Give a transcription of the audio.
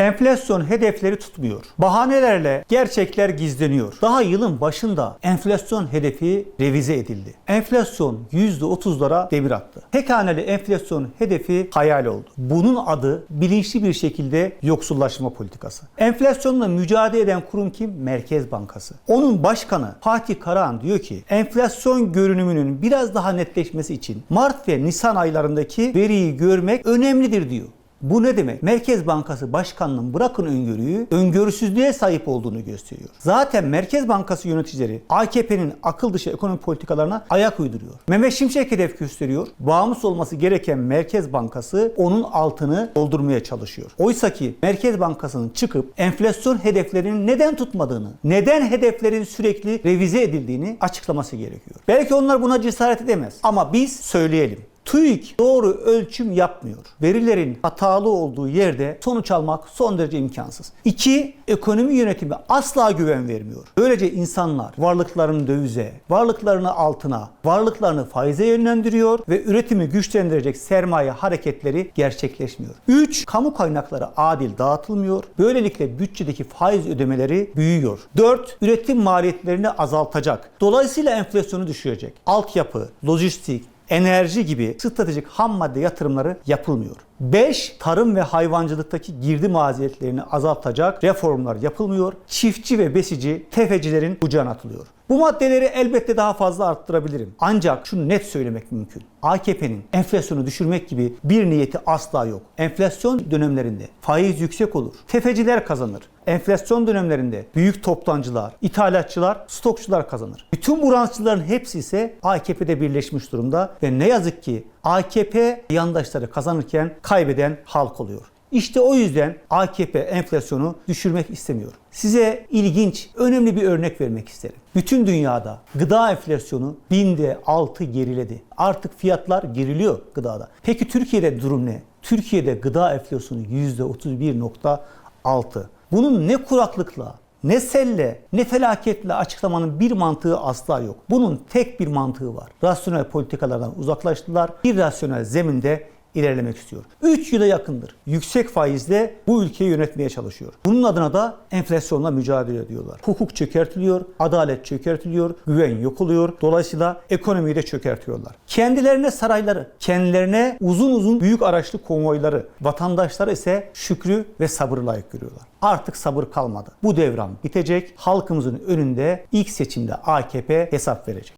Enflasyon hedefleri tutmuyor. Bahanelerle gerçekler gizleniyor. Daha yılın başında enflasyon hedefi revize edildi. Enflasyon %30'lara devir attı. Tek enflasyon hedefi hayal oldu. Bunun adı bilinçli bir şekilde yoksullaşma politikası. Enflasyonla mücadele eden kurum kim? Merkez Bankası. Onun başkanı Fatih Karahan diyor ki enflasyon görünümünün biraz daha netleşmesi için Mart ve Nisan aylarındaki veriyi görmek önemlidir diyor. Bu ne demek? Merkez Bankası Başkanı'nın bırakın öngörüyü, öngörüsüzlüğe sahip olduğunu gösteriyor. Zaten Merkez Bankası yöneticileri AKP'nin akıl dışı ekonomi politikalarına ayak uyduruyor. Mehmet Şimşek hedef gösteriyor. Bağımsız olması gereken Merkez Bankası onun altını doldurmaya çalışıyor. Oysa ki Merkez Bankası'nın çıkıp enflasyon hedeflerinin neden tutmadığını, neden hedeflerin sürekli revize edildiğini açıklaması gerekiyor. Belki onlar buna cesaret edemez ama biz söyleyelim. TÜİK doğru ölçüm yapmıyor. Verilerin hatalı olduğu yerde sonuç almak son derece imkansız. İki, ekonomi yönetimi asla güven vermiyor. Böylece insanlar varlıklarını dövize, varlıklarını altına, varlıklarını faize yönlendiriyor ve üretimi güçlendirecek sermaye hareketleri gerçekleşmiyor. Üç, kamu kaynakları adil dağıtılmıyor. Böylelikle bütçedeki faiz ödemeleri büyüyor. Dört, üretim maliyetlerini azaltacak. Dolayısıyla enflasyonu düşürecek. Altyapı, lojistik, enerji gibi stratejik ham madde yatırımları yapılmıyor. 5. Tarım ve hayvancılıktaki girdi maliyetlerini azaltacak reformlar yapılmıyor. Çiftçi ve besici tefecilerin kucağına atılıyor. Bu maddeleri elbette daha fazla arttırabilirim. Ancak şunu net söylemek mümkün. AKP'nin enflasyonu düşürmek gibi bir niyeti asla yok. Enflasyon dönemlerinde faiz yüksek olur. Tefeciler kazanır. Enflasyon dönemlerinde büyük toptancılar, ithalatçılar, stokçular kazanır. Bütün bu rantçıların hepsi ise AKP'de birleşmiş durumda ve ne yazık ki AKP yandaşları kazanırken kaybeden halk oluyor. İşte o yüzden AKP enflasyonu düşürmek istemiyor. Size ilginç, önemli bir örnek vermek isterim. Bütün dünyada gıda enflasyonu binde 6 geriledi. Artık fiyatlar geriliyor gıdada. Peki Türkiye'de durum ne? Türkiye'de gıda enflasyonu %31.6. Bunun ne kuraklıkla, ne selle, ne felaketle açıklamanın bir mantığı asla yok. Bunun tek bir mantığı var. Rasyonel politikalardan uzaklaştılar. İrrasyonel zeminde ilerlemek istiyor. 3 yıla yakındır yüksek faizle bu ülkeyi yönetmeye çalışıyor. Bunun adına da enflasyonla mücadele ediyorlar. Hukuk çökertiliyor, adalet çökertiliyor, güven yok oluyor. Dolayısıyla ekonomiyi de çökertiyorlar. Kendilerine sarayları, kendilerine uzun uzun büyük araçlı konvoyları, vatandaşları ise şükrü ve sabır layık görüyorlar. Artık sabır kalmadı. Bu devran bitecek. Halkımızın önünde ilk seçimde AKP hesap verecek.